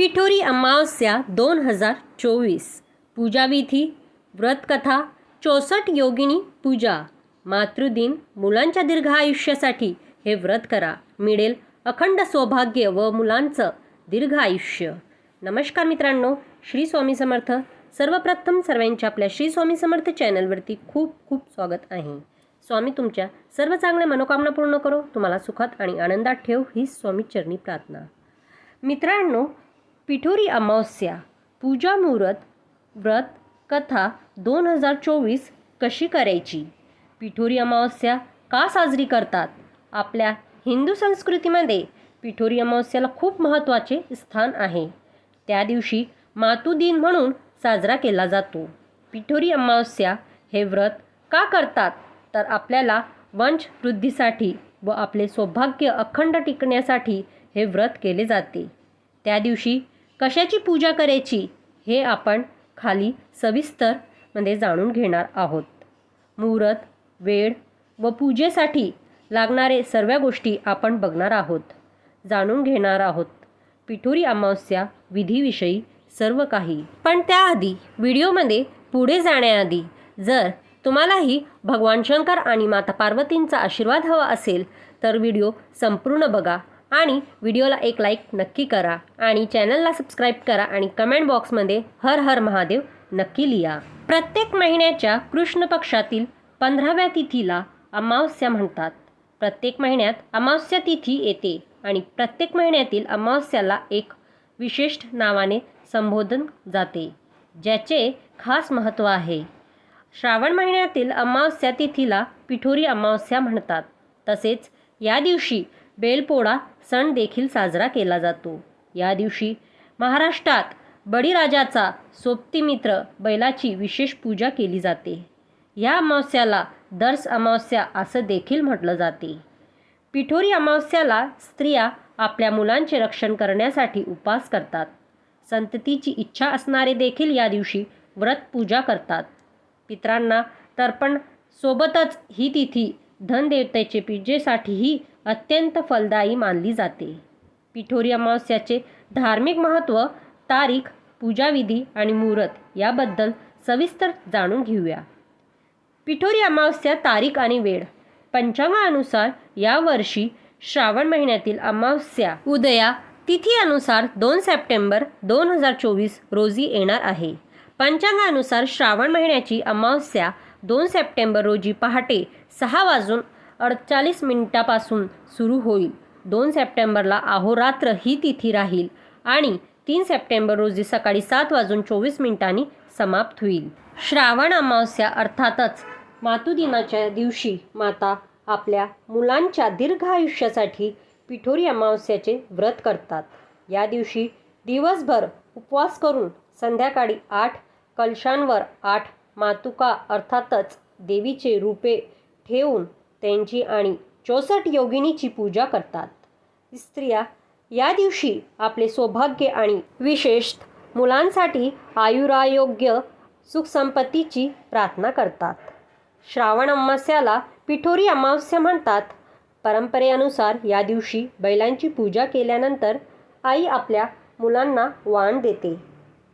पिठोरी अमावस्या दोन हजार चोवीस. पूजाविधी व्रतकथा चौसष्ट योगिनी पूजा. मातृदिन मुलांच्या दीर्घ आयुष्यासाठी हे व्रत करा. मिळेल अखंड सौभाग्य व मुलांचं दीर्घ आयुष्य. नमस्कार मित्रांनो श्री स्वामी समर्थ. सर्वप्रथम सर्वांच्या आपल्या श्री स्वामी समर्थ चॅनलवरती खूप खूप स्वागत आहे. स्वामी तुमच्या सर्व चांगल्या मनोकामना पूर्ण करो. तुम्हाला सुखात आणि आनंदात ठेव ही स्वामी चरणी प्रार्थना. मित्रांनो पिठोरी अमावस्या पूजा मुहूर्त व्रत कथा दोन हजार चोवीस कशी करायची? पिठोरी अमावस्या का साजरी करतात? आपल्या हिंदू संस्कृतीमध्ये पिठोरी अमावस्याला खूप महत्त्वाचे स्थान आहे. त्या दिवशी मातू दिन म्हणून साजरा केला जातो. पिठोरी अमावस्या हे व्रत का करतात? तर आपल्याला वंश वृद्धीसाठी व आपले सौभाग्य अखंड टिकण्यासाठी हे व्रत केले जाते. त्या दिवशी कशाची पूजा करायची हे आपण खाली सविस्तरमध्ये जाणून घेणार आहोत. मुहूर्त वेळ व पूजेसाठी लागणारे सर्व गोष्टी आपण बघणार आहोत. जाणून घेणार आहोत. पिठोरी अमावस्या विधीविषयी सर्व काही. पण त्याआधी व्हिडिओमध्ये पुढे जाण्याआधी जर तुम्हालाही भगवान शंकर आणि माता पार्वतींचा आशीर्वाद हवा असेल तर व्हिडिओ संपूर्ण बघा. आणि व्हिडिओला एक लाईक नक्की करा आणि चॅनलला सबस्क्राईब करा आणि कमेंट बॉक्समध्ये हर हर महादेव नक्की लिहा. प्रत्येक महिन्याच्या कृष्ण पक्षातील पंधराव्या तिथीला अमावस्या म्हणतात. प्रत्येक महिन्यात अमावस्या तिथी येते आणि प्रत्येक महिन्यातील अमावस्याला एक विशिष्ट नावाने संबोधन जाते ज्याचे खास महत्त्व आहे. श्रावण महिन्यातील अमावस्या तिथीला पिठोरी अमावस्या म्हणतात. तसेच या दिवशी बेलपोळा सण देखील साजरा केला जातो. या दिवशी महाराष्ट्रात बळीराजाचा सोबतीमित्र बैलाची विशेष पूजा केली जाते. या अमावस्याला दर्स अमावस्या असं देखील म्हटलं जाते. पिठोरी अमावस्याला स्त्रिया आपल्या मुलांचे रक्षण करण्यासाठी उपास करतात. संततीची इच्छा असणारे देखील या दिवशी व्रत पूजा करतात. पित्रांना तर्पण सोबतच ही तिथी धनदेवतेचे पूजेसाठीही अत्यंत फलदायी मानली जाते. पिठोरी अमावस्याचे धार्मिक महत्त्व तारीख पूजाविधी आणि मुहूर्त याबद्दल सविस्तर जाणून घेऊया. पिठोरी अमावस्या तारीख आणि वेळ. पंचांगानुसार यावर्षी श्रावण महिन्यातील अमावस्या उदया तिथीनुसार दोन सप्टेंबर दोन हजार चोवीस रोजी येणार आहे. पंचांगानुसार श्रावण महिन्याची अमावस्या दोन सप्टेंबर रोजी पहाटे सहा वाजून अडचाळीस मिनिटापासून सुरू होईल. दोन सप्टेंबरला अहोरात्र ही तिथी राहील आणि तीन सप्टेंबर रोजी सकाळी सात वाजून चोवीस मिनिटांनी समाप्त होईल. श्रावण अमावस्या अर्थातच मातुदिनाच्या दिवशी माता आपल्या मुलांच्या दीर्घ आयुष्यासाठी पिठोरी अमावस्याचे व्रत करतात. या दिवशी दिवसभर उपवास करून संध्याकाळी आठ कलशांवर आठ मातुका अर्थातच देवीचे रूपे ठेवून त्यांची आणि चौसष्ट योगिनीची पूजा करतात. स्त्रिया या दिवशी आपले सौभाग्य आणि विशेषत मुलांसाठी आयुरायोग्य सुखसंपत्तीची प्रार्थना करतात. श्रावण अमावस्याला पिठोरी अमावस्या म्हणतात. परंपरेनुसार या दिवशी बैलांची पूजा केल्यानंतर आई आपल्या मुलांना वाण देते.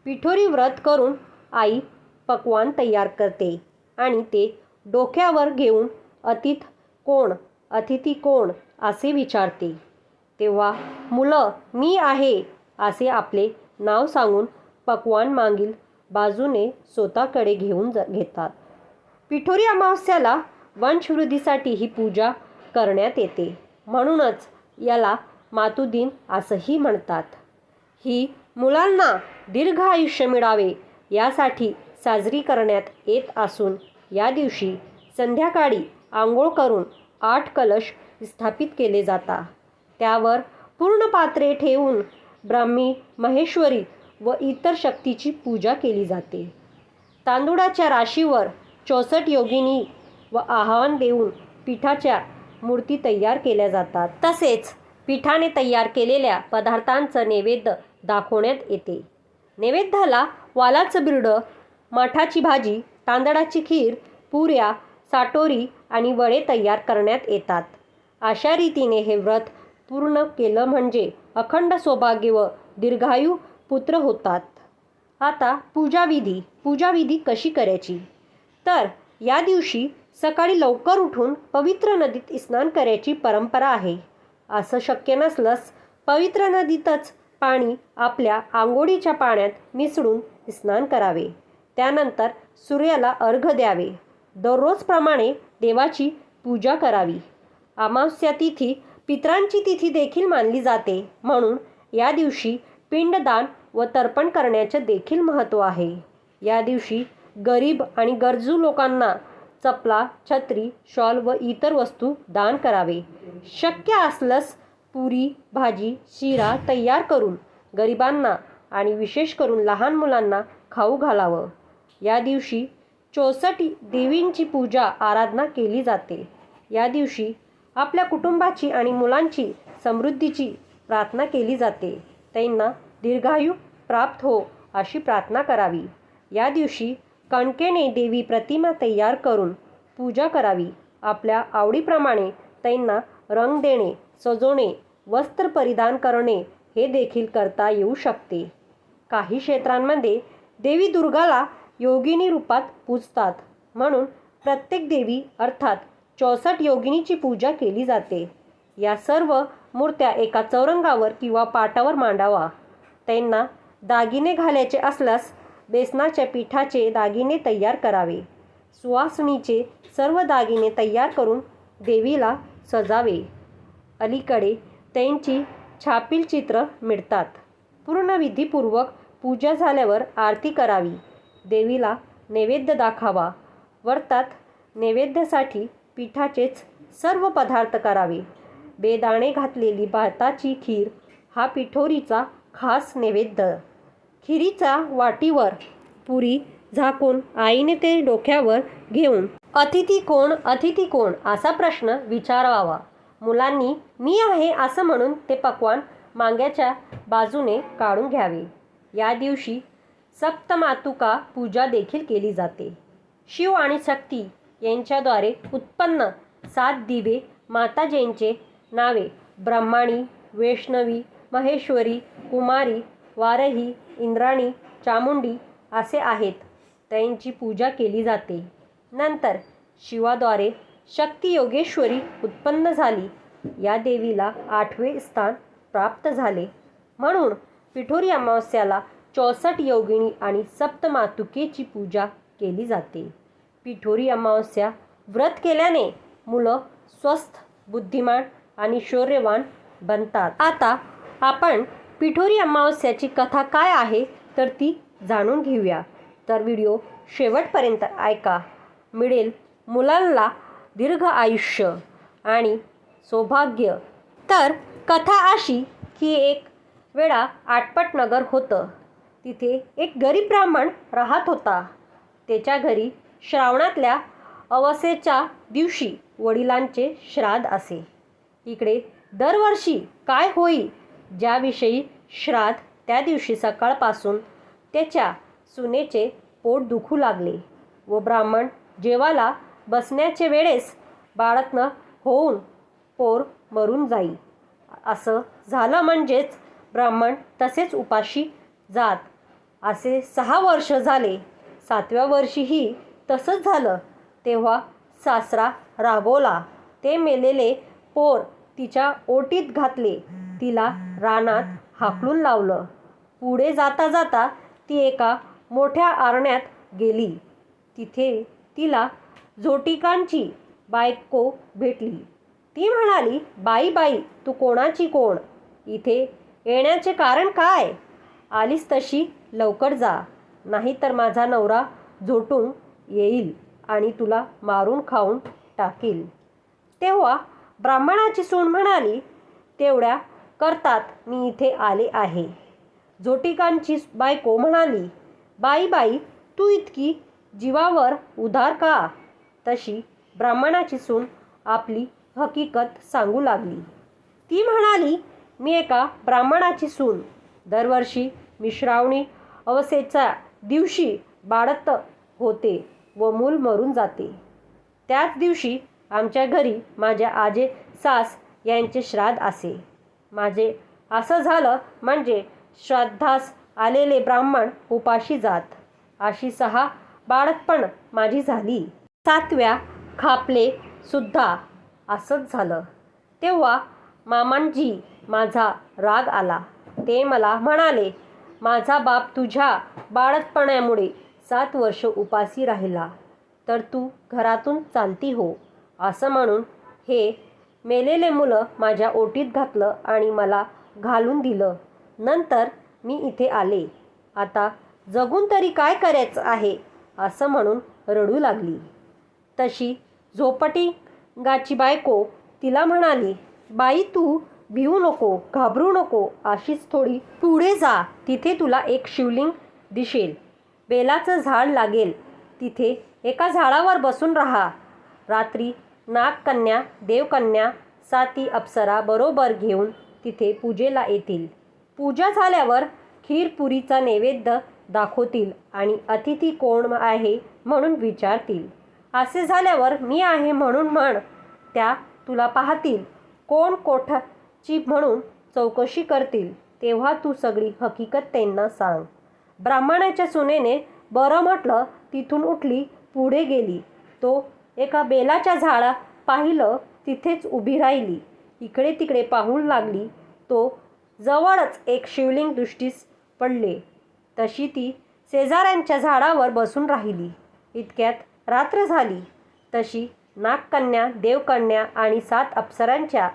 पिठोरी व्रत करून आई पकवान तयार करते आणि ते डोक्यावर घेऊन अतिथ कोण? अतिथी कोण? असे विचारते. तेव्हा मुलं मी आहे असे आपले नाव सांगून पक्वान मागील बाजूने स्वतःकडे घेऊन ज घेतात. पिठोरी अमावस्याला वंशवृद्धीसाठी ही पूजा करण्यात येते. म्हणूनच याला मातुदिन असंही म्हणतात. ही मुलांना दीर्घ आयुष्य मिळावे यासाठी साजरी करण्यात येत असून या दिवशी संध्याकाळी आंघोळ करून आठ कलश स्थापित केले जातात त्यावर पूर्ण पात्रे ठेवून ब्राह्मी महेश्वरी व इतर शक्तीची पूजा केली जाते. तांदुळाच्या राशीवर चौसष्ट योगिनी व आवाहन देऊन पिठाच्या मूर्ती तयार केल्या जातात. तसेच पिठाने तयार केलेल्या पदार्थांचं नैवेद्य दाखवण्यात येते. नैवेद्याला वालाचं बिरडं माठाची भाजी तांदळाची खीर पुऱ्या साटोरी आणि वडे तयार करण्यात येतात. अशा रीतीने हे व्रत पूर्ण केलं म्हणजे अखंड सौभाग्य व दीर्घायू पुत्र होतात. आता पूजाविधी पूजाविधी कशी करायची? तर या दिवशी सकाळी लवकर उठून पवित्र नदीत स्नान करायची परंपरा आहे. असं शक्य नसलंच पवित्र नदीतच पाणी आपल्या आंघोळीच्या पाण्यात मिसळून स्नान करावे. त्यानंतर सूर्याला अर्घ द्यावे. दररोजप्रमाणे देवाची पूजा करावी. अमावस्या तिथी पित्रांची तिथी देखील मानली जाते. म्हणून या दिवशी पिंडदान व तर्पण करण्याचे देखील महत्त्व आहे. या दिवशी गरीब आणि गरजू लोकांना चपला छत्री शॉल व इतर वस्तू दान करावे. शक्य असल्यास पुरी भाजी शिरा तयार करून गरिबांना आणि विशेष करून लहान मुलांना खाऊ घालावं. या दिवशी चौसष्ट देवींची पूजा आराधना केली जाते. या दिवशी आपल्या कुटुंबाची आणि मुलांची समृद्धीची प्रार्थना केली जाते. त्यांना दीर्घायू प्राप्त हो अशी प्रार्थना करावी. या दिवशी कणकेने देवी प्रतिमा तयार करून पूजा करावी. आपल्या आवडीप्रमाणे त्यांना रंग देणे सजवणे वस्त्र परिधान करणे हे देखील करता येऊ शकते. काही क्षेत्रांमध्ये देवी दुर्गाला योगिनी रूपात पूजतात. म्हणून प्रत्येक देवी अर्थात चौसष्ट योगिनीची पूजा केली जाते. या सर्व मूर्त्या एका चौरंगावर किंवा पाटावर मांडावा. त्यांना दागिने घालायचे असल्यास बेसनाच्या पिठाचे दागिने तयार करावे. सुवासणीचे सर्व दागिने तयार करून देवीला सजावे. अलीकडे त्यांची छापील चित्र मिळतात. पूर्ण विधीपूर्वक पूजा झाल्यावर आरती करावी. देवीला नैवेद्य दाखावा. व्रतात नैवेद्यासाठी पिठाचेच सर्व पदार्थ करावे. बेदाणे घातलेली भाताची खीर हा पिठोरीचा खास नैवेद्य. खिरीचा वाटीवर पुरी झाकून आईने ते डोक्यावर घेऊन अतिथी कोण अतिथी कोण? असा प्रश्न विचारावा. मुलांनी मी आहे असं म्हणून ते पक्वान मांग्याच्या बाजूने काढून घ्यावे. या दिवशी सप्तमातुका पूजा देखील केली जाते. शिव आणि शक्ती यांच्याद्वारे उत्पन्न सात दिवे माताजींचे नावे. ब्रह्माणी वैष्णवी महेश्वरी कुमारी वारही इंद्राणी चामुंडी असे आहेत. त्यांची पूजा केली जाते. नंतर शिवाद्वारे शक्ती योगेश्वरी उत्पन्न झाली. या देवीला आठवे स्थान प्राप्त झाले. म्हणून पिठोरी अमावस्याला चौसष्ट योगिनी आणि सप्तमातुकेची पूजा केली जाते. पिठोरी अमावस्या व्रत केल्याने मुलं स्वस्थ बुद्धिमान आणि शौर्यवान बनतात. आता आपण पिठोरी अमावस्याची कथा काय आहे तर ती जाणून घेऊया. तर व्हिडिओ शेवटपर्यंत ऐका. मिळेल मुलांना दीर्घ आयुष्य आणि सौभाग्य. तर कथा अशी की एक वेळा आटपट नगर होतं. तिथे एक गरीब ब्राह्मण राहत होता. त्याच्या घरी श्रावणातल्या अवसेच्या दिवशी वडिलांचे श्राद्ध असे. इकडे दरवर्षी काय होईल ज्याविषयी श्राद्ध त्या दिवशी सकाळपासून त्याच्या सुनेचे पोट दुखू लागले व ब्राह्मण जेवाला बसण्याचे वेळेस बाळत्न होऊन पोर मरून जाई. असं झालं म्हणजेच ब्राह्मण तसेच उपाशी जात असे सहा वर्ष झाले. सातव्या वर्षीही तसंच झालं. तेव्हा सासरा रागवला. ते मेलेले पोर तिच्या ओटीत घातले. तिला रानात हाकलून लावलं. पुढे जाता जाता ती एका मोठ्या आरण्यात गेली. तिथे तिला झोटिकांची बायको भेटली. ती म्हणाली बाई बाई तू कोणाची कोण? इथे येण्याचे कारण काय? आलीस तशी लवकर जा. नाही तर माझा नवरा झोटून येईल आणि तुला मारून खाऊन टाकील. तेव्हा ब्राह्मणाची सून म्हणाली तेवढ्या करतात मी इथे आले आहे. झोटिकांची बायको म्हणाली बाई बाई तू इतकी जीवावर उधार का? तशी ब्राह्मणाची सून आपली हकीकत सांगू लागली. ती म्हणाली मी एका ब्राह्मणाची सून. दरवर्षी मी श्रावणी अवसेच्या दिवशी बाळत होते व मूल मरून जाते. त्याच दिवशी आमच्या घरी माझ्या आजे सास यांचे श्राद्ध असे. माझे असं झालं म्हणजे श्राद्धास आलेले ब्राह्मण उपाशी जात. अशी सहा बाळतपण माझी झाली. सातव्या खापले सुद्धा असंच झालं. तेव्हा मामांजी माझा राग आला. ते मला म्हणाले माझा बाप तुझ्या बाळतपणामुळे सात वर्ष उपासी राहिला. तर तू घरातून चालती हो असं म्हणून हे मेलेले मुलं माझ्या ओटीत घातलं आणि मला घालून दिलं. नंतर मी इथे आले. आता जगून तरी काय करायचं आहे असं म्हणून रडू लागली. तशी झोपटी गाची बायको तिला म्हणाली बाई तू भिवू नको घाबरू नको अशीच थोडी पुढे जा तिथे तुला एक शिवलिंग दिसेल. बेलाचं झाड लागेल. तिथे एका झाडावर बसून राहा. रात्री नागकन्या देवकन्या साती अप्सरा बरोबर घेऊन तिथे पूजेला येतील. पूजा झाल्यावर खीरपुरीचा नैवेद्य दाखवतील आणि अतिथी कोण आहे म्हणून विचारतील. असे झाल्यावर मी आहे म्हणून म्हण त्या तुला पाहतील. कोण चीप म्हणून चौकशी करतील तेव्हा तू सगळी हकीकत त्यांना सांग. ब्राह्मणाच्या सुनेने बरं म्हटलं तिथून उठली पुढे गेली. तो एका बेलाच्या झाडा पाहिलं तिथेच उभी राहिली. इकडे तिकडे पाहून लागली. तो जवळच एक शिवलिंग दृष्टीस पडले. तशी ती शेजाऱ्यांच्या झाडावर बसून राहिली. इतक्यात रात्र झाली. तशी नागकन्या देवकन्या आणि सात अप्सरांच्या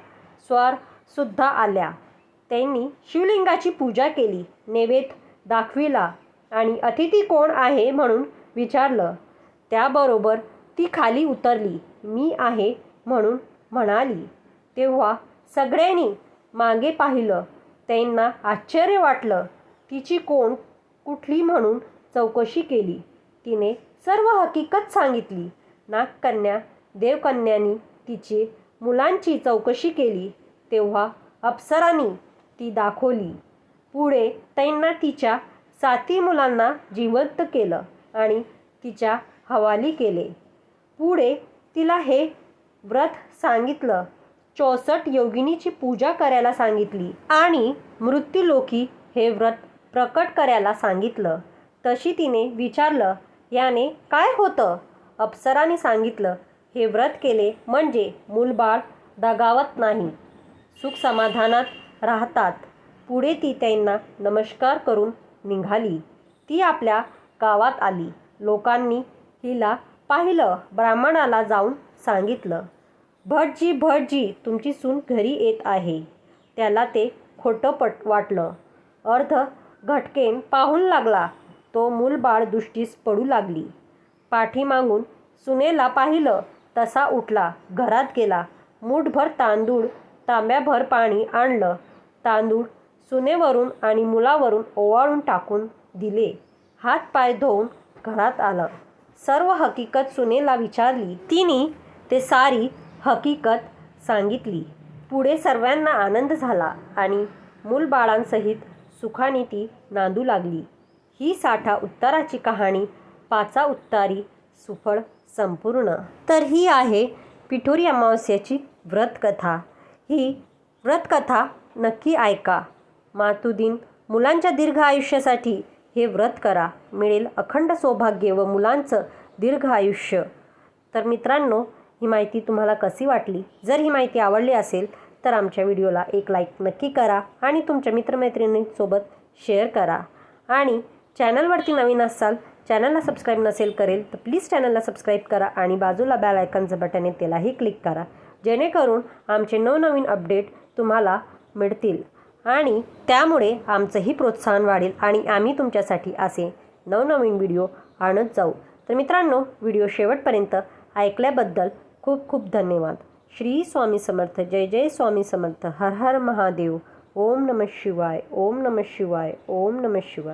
स्वार सुद्धा आल्या. त्यांनी शिवलिंगाची पूजा केली नैवेद्य दाखविला आणि अतिथी कोण आहे? म्हणून विचारलं. त्याबरोबर ती खाली उतरली मी आहे म्हणून म्हणाली. तेव्हा सगळ्यांनी मागे पाहिलं. त्यांना आश्चर्य वाटलं तिची कोण कुठली? म्हणून चौकशी केली. तिने सर्व हकीकत सांगितली. नागकन्या देवकन्यांनी तिची मुलांची चौकशी केली. तेव्हा अप्सरांनी ती दाखवली. पुढे त्यांना तिच्या साती मुलांना जिवंत केलं आणि तिच्या हवाली केले. पुढे तिला हे व्रत सांगितलं. चौसष्ट योगिनीची पूजा करायला सांगितली आणि मृत्यूलोकी हे व्रत प्रकट करायला सांगितलं. तशी तिने विचारलं याने काय होतं? अप्सराने सांगितलं हे व्रत केले म्हणजे मूलबाळ दगावत नाही. सुख समाधानात राहतात. पुढे ती त्यांना नमस्कार करून निघाली. ती आपल्या गावात आली. लोकांनी हिला पाहिलं. ब्राह्मणाला जाऊन सांगितलं भटजी भटजी तुमची सून घरी येत आहे. त्याला ते खोटं पट वाटलं. अर्ध घटकेन पाहून लागला. तो मूलबाळ दृष्टीस पडू लागली. पाठीमागून सुनेला पाहिलं. तसा उठला. घरात गेला. मूठभर तांदूळ तांब्याभर पाणी आणलं. तांदूळ सुनेवरून आणि मुलावरून ओवाळून टाकून दिले. हात पाय धुवून घरात आलं. सर्व हकीकत सुनेला विचारली. तिने ते सारी हकीकत सांगितली. पुढे सर्वांना आनंद झाला आणि मूलबाळांसहित सुखाने ती नांदू लागली. ही साठा उत्तराची कहाणी पाचा उत्तारी सुफळ संपूर्ण. तर ही आहे पिठोरी अमावस्याची व्रतकथा. ही व्रतकथा नक्की ऐका. मातुदीन मुलांच्या दीर्घ आयुष्यासाठी हे व्रत करा. मिळेल अखंड सौभाग्य व मुलांचं दीर्घ आयुष्य. तर मित्रांनो ही माहिती तुम्हाला कशी वाटली? जर ही माहिती आवडली असेल तर आमच्या व्हिडिओला एक लाईक नक्की करा आणि तुमच्या मित्रमैत्रिणींसोबत शेअर करा. आणि चॅनलवरती नवीन असाल चॅनलला सबस्क्राईब नसेल करेल तर प्लीज चॅनलला सबस्क्राईब करा आणि बाजूला बॅल आयकनचं बटन आहे त्यालाही क्लिक करा. जेणेकरून आमचे नवनवीन अपडेट तुम्हाला मिळतील. आणि त्यामुळे आमचंही प्रोत्साहन वाढेल आणि आम्ही तुमच्यासाठी असे नवनवीन व्हिडिओ आणत जाऊ. तर मित्रांनो व्हिडिओ शेवटपर्यंत ऐकल्याबद्दल खूप खूप धन्यवाद. श्री स्वामी समर्थ जय जय स्वामी समर्थ हर हर महादेव ओम नम शिवाय ओम नम शिवाय ओम नम शिवाय.